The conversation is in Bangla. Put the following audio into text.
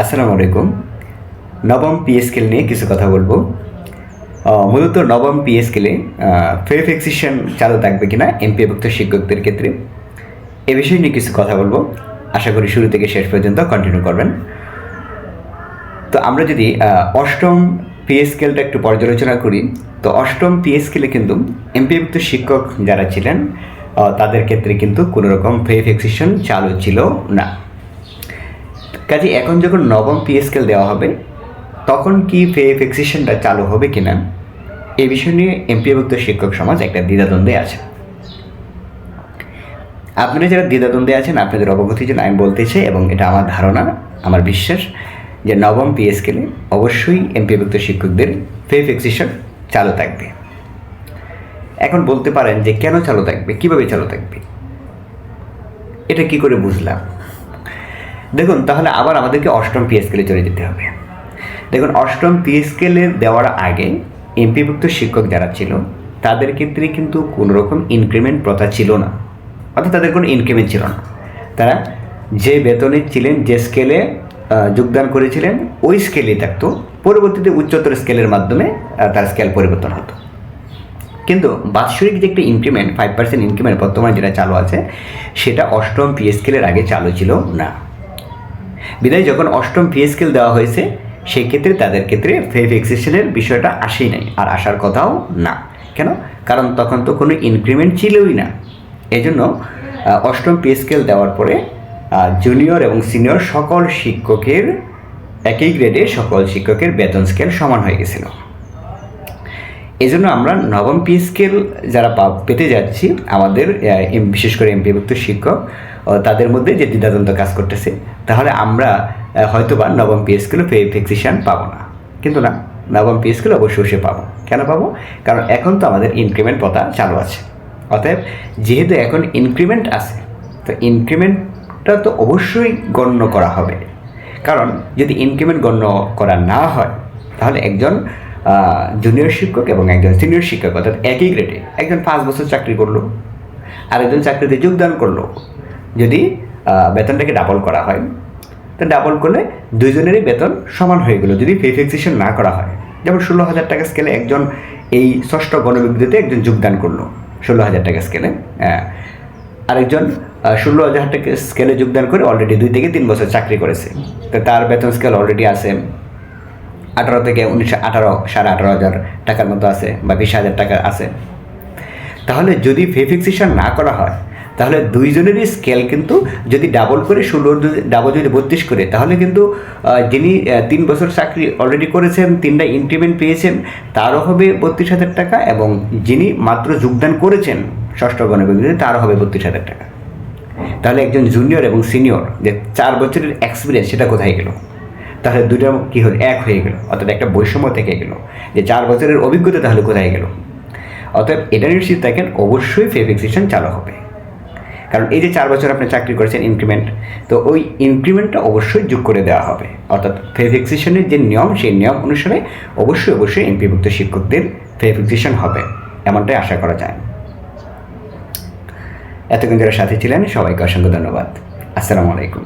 আসসালামু আলাইকুম। নবম পি স্কেল নিয়ে কিছু কথা বলব। মূলত নবম পি স্কেলে ফেরিফিক্সেশন চালু থাকবে কিনা এমপিভুক্ত শিক্ষকদের ক্ষেত্রে, এ বিষয় নিয়ে কিছু কথা বলব। আশা করি শুরু থেকে শেষ পর্যন্ত কন্টিনিউ করবেন। তো আমরা যদি অষ্টম পি স্কেলটা একটু পর্যালোচনা করি, তো অষ্টম পি স্কেলে কিন্তু এমপিভুক্ত শিক্ষক যারা ছিলেন তাদের ক্ষেত্রে কিন্তু কোনো রকম ভেরিফিকেশন চালু ছিল না। কাজে এখন যখন নবম পি স্কেল দেওয়া হবে, তখন কি ফে ভেরিফিকেশনটা চালু হবে কিনা, এই বিষয় নিয়ে এমপিভুক্ত শিক্ষক সমাজ একটা দ্বিধাদ্বন্দ্বে আছে। আপনারা যারা দ্বিধাদ্বন্দ্বে আছেন, আপনাদের অবগতির জন্য আমি বলতে চাই, এবং এটা আমার ধারণা, আমার বিশ্বাস, যে নবম পি স্কেলে অবশ্যই এমপিভুক্ত শিক্ষকদের ফে ভেরিফিকেশন চালু থাকবে। এখন বলতে পারেন যে কেন চালু থাকবে, কীভাবে চালু থাকবে? এটা কি করে বুঝলাম? দেখুন, তাহলে আবার আমাদেরকে অষ্টম পি চলে যেতে হবে। দেখুন, অষ্টম পি দেওয়ার আগে এমপিভুক্ত শিক্ষক যারা ছিল, তাদের ক্ষেত্রে কিন্তু কোনো রকম ইনক্রিমেন্ট প্রথা ছিল না। অর্থাৎ তাদের কোনো ইনক্রিমেন্ট ছিল না। তারা যে বেতনে ছিলেন, যে স্কেলে যোগদান করেছিলেন, ওই স্কেলেই থাকতো। পরবর্তীতে উচ্চতর স্কেলের মাধ্যমে তার স্কেল পরিবর্তন হতো। কিন্তু বাৎসরিক যে একটা ইনক্রিমেন্ট ফাইভ পার্সেন্ট ইনক্রিমেন্ট বর্তমানে যেটা চালু আছে, সেটা অষ্টম পি স্কেলের আগে চালু ছিল না। বিদায় যখন অষ্টম পি স্কেল দেওয়া হয়েছে সেক্ষেত্রে তাদের ক্ষেত্রে ফেভ ভেরিফিকেশনের বিষয়টা আসেই নাই, আর আসার কথাও না। কেন? কারণ তখন তো কোনো ইনক্রিমেন্ট ছিলই না। এজন্য অষ্টম পি স্কেল দেওয়ার পরে জুনিয়র এবং সিনিয়র সকল শিক্ষকের, একই গ্রেডে সকল শিক্ষকের বেতন স্কেল সমান হয়ে গেছিল। এই জন্য আমরা নবম পি স্কেল যারা পেতে যাচ্ছি আমাদের বিশেষ করে এমপিভুক্ত শিক্ষক তাদের মধ্যে যে দ্বিধাদ্বন্দ্ব কাজ করতেছে তাহলে আমরা আহ, হয়তোবা নবম পি স্কেলে ফিক্সেশন পাবো না। কিন্তু না নবম পি স্কেল অবশ্যই অবশ্যই পাবো। কেন পাবো? কারণ এখন তো আমাদের ইনক্রিমেন্ট পথা চালু আছে। অতএব যেহেতু এখন ইনক্রিমেন্ট আছে তো ইনক্রিমেন্টটা তো অবশ্যই গণ্য করা হবে। কারণ যদি ইনক্রিমেন্ট গণ্য করা না হয় তাহলে একজন জুনিয়র শিক্ষক এবং একজন সিনিয়র শিক্ষক, অর্থাৎ একই গ্রেডে একজন পাঁচ বছর চাকরি করল আর একজন চাকরিতে যোগদান করল। যদি বেতনটাকে ডাবল করা হয়, তো ডাবল করলে দুইজনেরই বেতন সমান হয়ে গেলো, যদি ভেরিফিকেশন না করা হয়। যেমন ষোলো হাজার টাকা স্কেলে একজন এই ষষ্ঠ গণবিদ্যুতে একজন যোগদান করল, ষোলো হাজার টাকা স্কেলে হ্যাঁ আরেকজন ষোলো হাজার টাকা স্কেলে যোগদান করে অলরেডি দুই থেকে তিন বছর চাকরি করেছে। তো তার বেতন স্কেল অলরেডি আছে। আঠারো থেকে উনিশশো আঠারো, সাড়ে আঠারো হাজার টাকার মতো আছে বা বিশ হাজার টাকা আছে। তাহলে যদি ভেরিফিকেশন না করা হয়, তাহলে দুইজনেরই স্কেল কিন্তু যদি ডাবল করে, ষোলো ডাবল যদি বত্রিশ করে, তাহলে কিন্তু যিনি তিন বছর চাকরি অলরেডি করেছেন, তিনটা ইনক্রিমেন্ট পেয়েছেন, তারও হবে বত্রিশ হাজার টাকা এবং যিনি মাত্র যোগদান করেছেন ষষ্ঠ গণবিদ্যুতে তারও হবে বত্রিশ হাজার টাকা। তাহলে একজন জুনিয়র এবং সিনিয়র যে চার বছরের এক্সপিরিয়েন্স সেটা কোথায় গেল? তাহলে দুটো কী হলো? এক হয়ে গেল। অর্থাৎ একটা বৈষম্য থেকে গেল। যে চার বছরের অভিজ্ঞতা তাহলে কোথায় গেল? অতএব এটা নিশ্চিত থাকেন, অবশ্যই ভেরিফিকেশন চালু হবে। কারণ এই যে চার বছর আপনি চাকরি করেছেন ইনক্রিমেন্ট তো ওই ইনক্রিমেন্টটা অবশ্যই যোগ করে দেওয়া হবে। অর্থাৎ ভেরিফিকেশনের যে নিয়ম, সেই নিয়ম অনুসারে অবশ্যই অবশ্যই এমপিভুক্ত শিক্ষকদের ভেরিফিকেশন হবে। এমনটাই আশা করা যায়। এতক্ষণ যারা সাথে ছিলেন, সবাইকে অসংখ্য ধন্যবাদ। আসসালামু আলাইকুম।